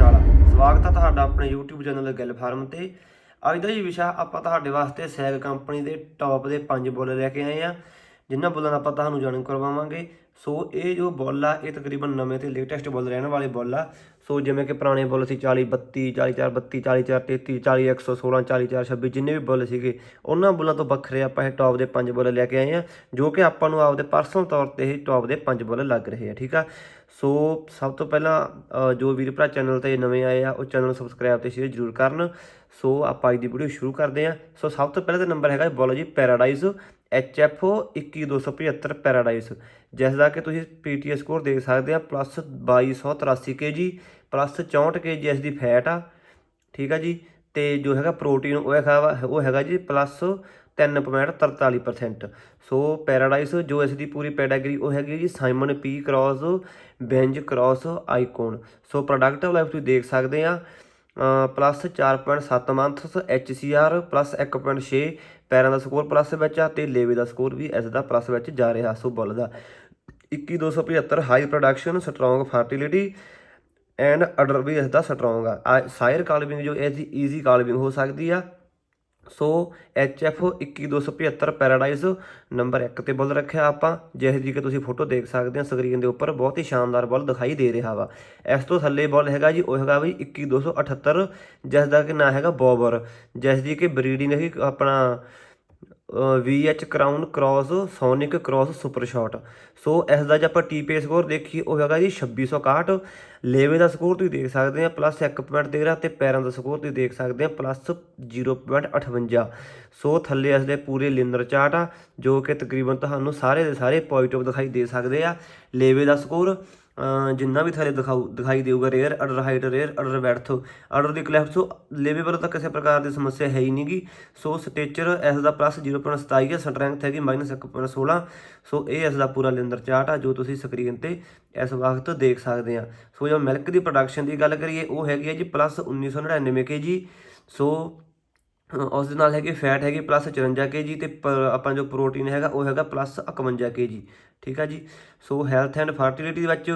ਹਾਲ ਚਾਲ। ਆ ਸਵਾਗਤ ਹੈ ਤੁਹਾਡਾ ਆਪਣੇ YouTube ਚੈਨਲ ਗਿੱਲ ਫਾਰਮ ਤੇ। ਅੱਜ ਦਾ ਜੀ ਵਿਸ਼ਾ ਆਪਾਂ ਤੁਹਾਡੇ ਵਾਸਤੇ ਸੈਗ ਕੰਪਨੀ ਦੇ ਟੌਪ ਦੇ ਪੰਜ ਬੁੱਲ ਲੈ ਕੇ ਆਏ ਆ। ਜਿਨ੍ਹਾਂ ਬੁੱਲਾਂ ਦਾ ਆਪਾਂ ਤੁਹਾਨੂੰ ਜਾਣੂ ਕਰਵਾਵਾਂਗੇ। ਸੋ ਇਹ ਜੋ ਬੋਲ ਆ, ਇਹ ਤਕਰੀਬਨ ਨਵੇਂ ਤੇ ਲੇਟੈਸਟ ਬੁੱਲ, ਰਹਿਣ ਵਾਲੇ ਬੋਲ ਆ। ਸੋ ਜਿਵੇਂ ਕਿ ਪੁਰਾਣੇ ਬੁੱਲ ਸੀ 40 32 44 32 44 33 40 116 40 26 ਜਿੰਨੇ ਵੀ ਬੁੱਲ ਸੀਗੇ, ਉਹਨਾਂ ਬੁੱਲਾਂ ਤੋਂ ਵੱਖਰੇ ਆਪਾਂ ਇਹ ਟੌਪ ਦੇ ਪੰਜ ਬੁੱਲ ਲੈ ਕੇ ਆਏ ਆ, ਜੋ ਕਿ ਆਪਾਂ ਨੂੰ ਆਪਦੇ ਪਰਸਨਲ ਤੌਰ ਤੇ ਇਹ ਟੌਪ ਦੇ ਪੰਜ ਬੁੱਲ ਲੱਗ ਰਹੇ ਆ, ਠੀਕ ਆ? ਸੋ ਸਭ ਤੋਂ ਪਹਿਲਾਂ ਜੋ ਵੀਰ ਭਰਾ ਚੈਨਲ ਤੇ ਨਵੇਂ ਆਏ ਆ, ਉਹ ਚੈਨਲ ਨੂੰ ਸਬਸਕ੍ਰਾਈਬ ਤੇ ਸ਼ੇਅਰ ਜ਼ਰੂਰ ਕਰਨ। ਸੋ ਆਪਾਂ ਅੱਜ ਦੀ ਵੀਡੀਓ ਸ਼ੁਰੂ ਕਰਦੇ ਆ। ਸੋ ਸਭ ਤੋਂ ਪਹਿਲਾਂ ਤਾਂ ਨੰਬਰ ਹੈਗਾ ਬੋਲ ਜੀ ਪੈਰਾਡਾਈਜ਼ HF 21275 ਪੈਰਾਡਾਈਸ ਜਿਸ ਦਾ ਕਿ ਤੁਸੀਂ PTS ਸਕੋਰ ਦੇਖ ਸਕਦੇ ਆ ਪਲੱਸ 2283 kg ਪਲੱਸ 64 kg ਇਸ ਦੀ ਫੈਟ ਆ, ਠੀਕ ਆ ਜੀ? ਤੇ ਜੋ ਹੈਗਾ ਪ੍ਰੋਟੀਨ ਉਹ ਹੈਗਾ ਵਾ- ਉਹ ਹੈਗਾ ਜੀ ਪਲੱਸ 3.43% ਸੋ ਪੈਰਾਡਾਈਸ ਜੋ ਇਸ ਦੀ ਪੂਰੀ ਪੈਡਾਗਰੀ ਉਹ ਹੈਗੀ ਜੀ Simon P cross Benz cross Icon so product life ਤੁਸੀਂ ਦੇਖ ਸਕਦੇ ਆ। ਪਲੱਸ 4.7 ਮੰਥਸ HCR ਪਲੱਸ 1.6 ਪੈਰਾਂ ਦਾ ਸਕੋਰ ਪਲੱਸ ਵਿੱਚ ਆ ਤੇ ਲੇਵੇ ਦਾ ਸਕੋਰ ਵੀ ਇਸ ਦਾ ਪਲੱਸ ਵਿੱਚ ਜਾ ਰਿਹਾ ਸੋ ਬੁੱਲ ਦਾ। 21275 high production strong fertility and udder ਵੀ ਇਸ ਦਾ ਸਟਰੋਂਗ ਆ। ਸਾਇਰ ਕਾਲਵਿੰਗ ਜੋ ਇਸ ਦੀ ਈਜ਼ੀ ਕਾਲਵਿੰਗ ਹੋ ਸਕਦੀ ਆ। ਸੋ HF 21275 ਪੈਰਾਡਾਈਜ਼ ਨੰਬਰ 1 ਤੇ ਬੁੱਲ ਰੱਖਿਆ ਆਪਾਂ। ਜਿਹੇ ਜੀ ਕਿ ਤੁਸੀਂ ਫੋਟੋ ਦੇਖ ਸਕਦੇ ਹੋ, ਸਕਰੀਨ ਦੇ ਉੱਪਰ ਬਹੁਤ ਹੀ ਸ਼ਾਨਦਾਰ ਬੁੱਲ ਦਿਖਾਈ ਦੇ ਰਿਹਾ ਵਾ। ਇਸ ਤੋਂ ਥੱਲੇ ਬੁੱਲ ਹੈਗਾ ਜੀ, ਉਹ ਹੈਗਾ ਵੀ 21278 ਜਿਸ ਦਾ ਕਿ ਨਾਂ ਹੈਗਾ ਬੋਬਰ। ਜਿਸ ਦੀ ਕਿ ਬਰੀਡਿੰਗ ਹੈਗੀ, ਆਪਣਾ VH Crown cross Sonic cross super shot so ਇਸ ਦਾ ਜੇ ਆਪਾਂ ਟੀਪੀ ਸਕੋਰ ਦੇਖੀਏ, ਉਹ ਹੈਗਾ ਜੀ 2661 ਲੇਵੇ ਦਾ ਸਕੋਰ ਤੁਸੀਂ ਦੇਖ ਸਕਦੇ ਆ ਪਲੱਸ 1.13 ਤੇ ਪੈਰਾਂ ਦਾ ਸਕੋਰ ਤੁਸੀਂ ਦੇਖ ਸਕਦੇ ਆ ਪਲੱਸ 0.58 ਸੋ ਥੱਲੇ ਇਸ ਦੇ ਪੂਰੇ ਲਿੰਦਰ ਚਾਰਟ ਆ, ਜੋ ਕਿ ਤਕਰੀਬਨ ਤੁਹਾਨੂੰ ਸਾਰੇ ਦੇ ਸਾਰੇ ਪੋਜ਼ਿਟਿਵ ਦਿਖਾਈ ਦੇ ਸਕਦੇ ਆ। ਲੇਵੇ ਦਾ ਸਕੋਰ ਜਿੰਨਾ ਵੀ ਥੱਲੇ ਦਿਖਾਊ, ਦਿਖਾਈ ਦੇਊਗਾ rear udder height rear udder width udder ਦੀ ਕਲੈਫਟ ਸੋ ਲੇਵੇ ਵੱਲੋਂ ਤਾਂ ਕਿਸੇ ਪ੍ਰਕਾਰ ਦੀ ਸਮੱਸਿਆ ਹੈ ਹੀ ਨਹੀਂਗੀ ਸੋ ਸਟੇਚਰ ਇਸ ਦਾ ਪਲੱਸ 0.27 ਹੈ ਸਟਰੈਂਥ ਹੈਗੀ -1.16 ਸੋ ਇਹ ਇਸ ਦਾ ਪੂਰਾ ਲਿੰਦਰ ਚਾਰਟ ਆ, ਜੋ ਤੁਸੀਂ ਸਕਰੀਨ ਤੇ ਇਸ ਵਕਤ ਦੇਖ ਸਕਦੇ ਆ। ਸੋ ਜੋ ਮਿਲਕ ਦੀ ਪ੍ਰੋਡਕਸ਼ਨ ਦੀ ਗੱਲ ਕਰੀਏ, ਉਹ ਹੈਗੀ ਹੈ ਜੀ ਪਲੱਸ 1999 kg ਸੋ ਉਸ ਦੇ ਨਾਲ ਹੈਗੀ ਫੈਟ ਹੈਗੀ ਪਲੱਸ 54 kg ਤੇ ਪ- ਆਪਣਾ ਜੋ ਪ੍ਰੋਟੀਨ ਹੈਗਾ ਉਹ ਹੈਗਾ ਪਲੱਸ 51 kg ਠੀਕ ਆ ਜੀ? ਸੋ ਹੈਲਥ ਐਂਡ ਫਰਟੀਲਿਟੀ ਦੇ ਵਿੱਚ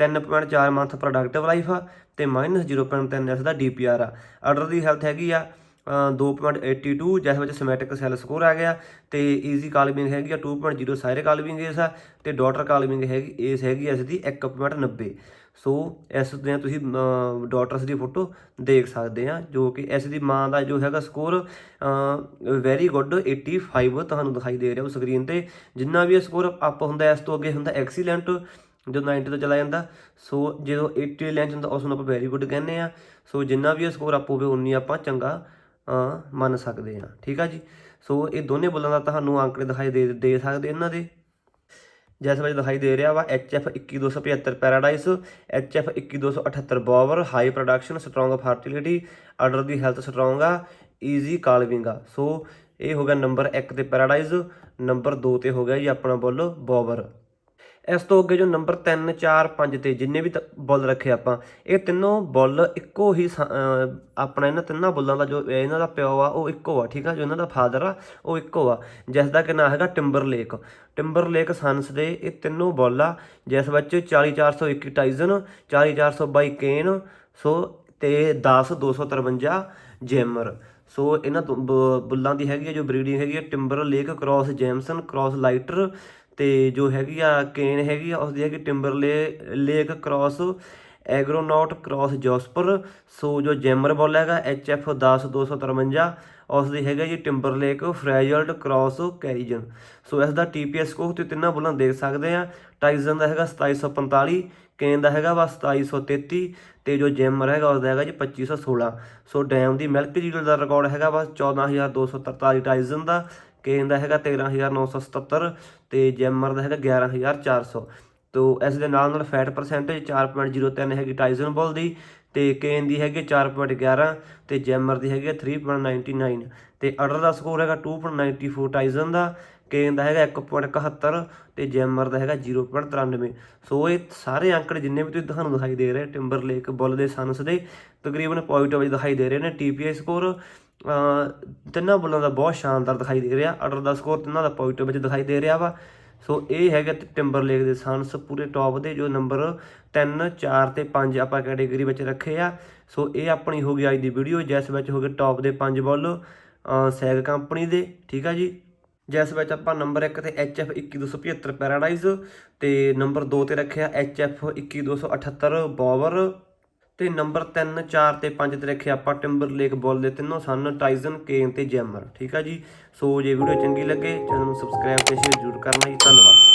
3.4 ਮੰਥ ਪ੍ਰੋਡਕਟਿਵ ਲਾਈਫ ਆ ਤੇ -0.3 ਇਸ ਦਾ ਡੀਪੀਆਰ ਆ। ਆਰਡਰ ਦੀ ਹੈਲਥ ਹੈਗੀ ਆ ਅ, 2.82 ਜਿਸ ਵਿੱਚ ਸਮੈਟਿਕ ਸੈੱਲ ਸਕੋਰ ਆ ਗਿਆ ਤੇ ਈਜ਼ੀ ਕਾਲਮਿੰਗ ਹੈਗੀ ਆ 2.0 ਸਾਇਰ ਕਾਲਮਿੰਗ ਇਸ ਆ ਤੇ ਡਾਟਰ ਕਾਲਮਿੰਗ ਹੈਗੀ ਇਸ ਹੈਗੀ ਇਸ ਦੀ 1.90 ਸੋ ਇਸ ਦੇ ਤੁਸੀਂ ਡਾਟਰਸ ਦੀ ਫੋਟੋ ਦੇਖ ਸਕਦੇ ਆ, ਜੋ ਕਿ ਇਸ ਦੀ ਮਾਂ ਦਾ ਜੋ ਹੈਗਾ ਸਕੋਰ ਵੈਰੀ ਗੁੱਡ 85 ਤੁਹਾਨੂੰ ਦਿਖਾਈ ਦੇ ਰਿਹਾ ਉਹ ਸਕਰੀਨ ਤੇ। ਜਿੰਨਾ ਵੀ ਇਹ ਸਕੋਰ ਅਪ ਹੁੰਦਾ, ਇਸ ਤੋਂ ਅੱਗੇ ਹੁੰਦਾ ਐਕਸੀਲੈਂਟ ਜੋ 90 ਤੋਂ ਚਲਾ ਜਾਂਦਾ, ਸੋ ਜਦੋਂ 80 ਲੈਂਚ ਹੁੰਦਾ, ਉਸ ਨੂੰ ਆਪਾਂ ਵੈਰੀ ਗੁੱਡ ਕਹਿੰਦੇ ਆ। ਸੋ ਜਿੰਨਾ ਵੀ ਇਹ ਸਕੋਰ ਅਪ ਹੋਵੇ, ਉਨੀ ਆਪਾਂ ਚੰਗਾ ਮੰਨ ਸਕਦੇ ਆ। ਠੀਕ ਆ ਜੀ? ਸੋ ਇਹ ਦੋਨੇ ਬੁੱਲਾਂ ਦਾ ਤੁਹਾਨੂੰ ਅੰਕੜੇ ਦਿਖਾਈ ਦੇ ਦੇ ਸਕਦੇ ਇਹਨਾਂ ਦੇ। ਜਿਸ ਵਿੱਚ ਦਿਖਾਈ ਦੇ ਰਿਹਾ ਵਾ HF 21275 Paradise HF 21278 Bower high production strong fertility udder ਦੀ ਹੈਲਥ ਸਟਰੋਂਗ ਆ ਈਜ਼ੀ ਕਾਲਵਿੰਗ ਆ। ਸੋ ਇਹ ਹੋ ਗਿਆ ਨੰਬਰ 1 ਤੇ ਪੈਰਾਡਾਈਸ ਨੰਬਰ 2 ਤੇ ਹੋ ਗਿਆ ਜੀ ਆਪਣਾ ਬੁੱਲ ਬੋਵਰ ਇਸ ਤੋਂ ਅੱਗੇ ਜੋ ਨੰਬਰ 3 4 5 ਤੇ ਜਿੰਨੇ ਵੀ ਤ- ਬੁੱਲ ਰੱਖੇ ਆਪਾਂ, ਇਹ ਤਿੰਨੋਂ ਬੁੱਲ ਇੱਕੋ ਹੀ ਸ- ਆਪਣਾ ਇਹਨਾਂ ਤਿੰਨਾਂ ਬੁੱਲਾਂ ਦਾ ਜੋ ਇਹਨਾਂ ਦਾ ਪਿਓ ਆ, ਉਹ ਇੱਕੋ ਆ, ਠੀਕ ਆ? ਜੋ ਇਹਨਾਂ ਦਾ ਫਾਦਰ ਆ, ਉਹ ਇੱਕੋ ਆ। ਜਿਸ ਦਾ ਕਿ ਨਾਂ ਹੈਗਾ Timber Lake. Timber Lake sons ਦੇ ਇਹ ਤਿੰਨੋਂ ਬੁੱਲ ਆ, ਜਿਸ ਵਿੱਚ 40421 ਟਾਈਜ਼ਨ 40422 ਕੇਨ, ਸੋ ਤੇ 10253 ਜੈਮਰ। ਸੋ ਇਹਨਾਂ ਤੋਂ ਬ- ਬੁੱਲਾਂ ਦੀ ਹੈਗੀ ਆ, ਜੋ ਬਰੀਡਿੰਗ ਹੈਗੀ ਆ, Timber Lake, cross Jameson, cross Lighter ਅਤੇ ਜੋ ਹੈਗੀ ਆ ਕੇਨ ਹੈਗੀ ਆ, ਉਸਦੀ ਹੈਗੀ Timber Lake cross, Agronaut cross Jasper, so ਜੋ ਜੈਮਰ ਬੋਲ ਹੈਗਾ ਐਚਐਫ 10253 ਉਸ ਦੀ ਹੈਗਾ ਜੀ ਟਿੰਬਰ ਲੇਕ, ਫਰੈਜਲਡ ਕ੍ਰਾਸ ਕੈਰੀਜਨ। ਸੋ ਇਸ ਦਾ ਟੀਪੀਐਸ ਕੋਹ ਤੇ ਤਿੰਨਾਂ ਬੁੱਲਾਂ ਦੇਖ ਸਕਦੇ ਆ। ਟਾਈਜ਼ਨ ਦਾ ਹੈਗਾ 2745 ਕੇਨ ਦਾ ਹੈਗਾ ਵਾ 2733 ਤੇ ਜੋ ਜੈਮਰ ਹੈਗਾ ਉਸ ਦਾ ਹੈਗਾ ਜੀ 2516 ਸੋ ਡੈਮ ਦੀ ਮਿਲਕ ਜੀਲ ਦਾ ਰਿਕਾਰਡ ਹੈਗਾ ਵਾ 14243 ਟਾਈਜ਼ਨ ਦਾ ਕੇਨ ਦਾ ਹੈਗਾ 13977 ਤੇ ਜੈਮਰ ਦਾ ਹੈਗਾ 11400 ਤੋ ਇਸ ਦੇ ਨਾਲ ਨਾਲ ਫੈਟ ਪਰਸੈਂਟੇਜ 4.03 ਹੈਗੀ ਟਾਈਜ਼ਨ ਬੋਲ ਦੀ ਤੇ ਕੇਨ ਦੀ ਹੈਗੀ 4.11 ਤੇ ਜੈਮਰ ਦੀ ਹੈਗੀ 3.99 ਤੇ ਅਡਰ ਦਾ ਸਕੋਰ ਹੈਗਾ 2.94 ਟਾਈਜ਼ਨ ਦਾ ਕੇਨ ਦਾ ਹੈਗਾ 1.71 ਤੇ ਜੈਮਰ ਦਾ ਹੈਗਾ 0.93 ਸੋ ਇਹ ਸਾਰੇ ਅੰਕੜੇ ਜਿੰਨੇ ਵੀ ਤੁਸੀਂ ਤੁਹਾਨੂੰ ਦਿਖਾਈ ਦੇ ਰਹੇ ਟਿੰਬਰ ਲੇਕ ਬੁੱਲ ਦੇ ਸਨਸ ਦੇ ਤਕਰੀਬਨ ਪੁਆਇੰਟ ਵਾਈਜ਼ ਦਿਖਾਈ ਦੇ ਰਹੇ ਨੇ ਟੀਪੀਆਈ ਸਕੋਰ ਤਿੰਨਾਂ ਬੋਲਾਂ ਦਾ ਬਹੁਤ ਸ਼ਾਨਦਾਰ ਦਿਖਾਈ ਦੇ ਰਿਹਾ। ਅਡਰ ਦਾ ਸਕੋਰ ਤਿੰਨਾਂ ਦਾ ਪੋਜ਼ਿਟਿਵ ਵਿੱਚ ਦਿਖਾਈ ਦੇ ਰਿਹਾ ਵਾ। ਸੋ ਇਹ ਹੈਗੇ ਟਿੰਬਰ ਲੇਕ ਦੇ ਸਨਸ ਪੂਰੇ ਟੌਪ ਦੇ, ਜੋ ਨੰਬਰ 3 4 ਤੇ 5 ਆਪਾਂ ਕੈਟਾਗਰੀ ਵਿੱਚ ਰੱਖੇ ਆ। ਸੋ ਇਹ ਆਪਣੀ ਹੋ ਗਈ ਅੱਜ ਦੀ ਵੀਡੀਓ ਜਿਸ ਵਿੱਚ ਹੋ ਗਏ ਟੌਪ ਦੇ 5 ਬੋਲ ਸੈਗ ਕੰਪਨੀ ਦੇ, ਠੀਕ ਆ ਜੀ? ਜਿਸ ਵਿੱਚ ਆਪਾਂ ਨੰਬਰ 1 ਤੇ HF 21275 ਪੈਰਾਡਾਈਜ਼ ਤੇ ਨੰਬਰ 2 ਤੇ ਰੱਖਿਆ HF 21278 ਬੋਵਰ ਤੇ ਨੰਬਰ 3 4 ਤੇ 5 ਤੇ ਰੱਖਿਆ ਆਪਾਂ ਟਿੰਬਰਲੇਕ ਬੁੱਲ ਦੇ ਤਿੰਨੋਂ ਸਨ, ਟਾਈਜ਼ਨ, ਕੇਨ ਤੇ ਜੈਮਰ, ਠੀਕ ਆ ਜੀ? ਸੋ ਜੇ ਵੀਡੀਓ ਚੰਗੀ ਲੱਗੇ, ਚੈਨਲ ਨੂੰ ਸਬਸਕ੍ਰਾਈਬ ਤੇ ਸ਼ੇਅਰ ਜ਼ਰੂਰ ਕਰਨਾ ਜੀ, ਧੰਨਵਾਦ।